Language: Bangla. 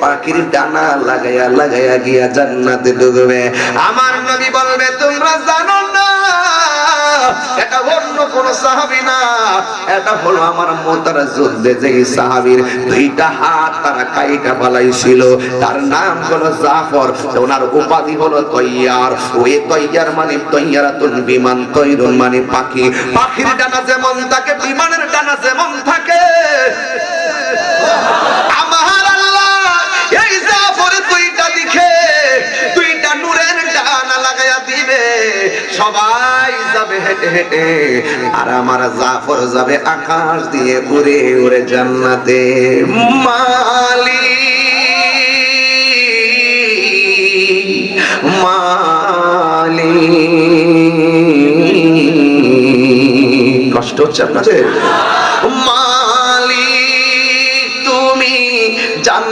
পাখির ডানা লাগাইয়া লাগাইয়া গিয়া জান্নাতে ঢুকবে আমার নবী বলবে, তোমরা জানো না তারা মানে বিমান মানে পাখি। পাখির ডানা যেমন, তাকে বিমানের ডানা যেমন সবাই যাবে হেঁটে হেঁটে, আর আমার জাফর যাবে আকাশ দিয়ে উড়ে উড়ে জান্নাতে। মালি মালি কষ্ট হচ্ছে আপনাদের? মালি তুমি জান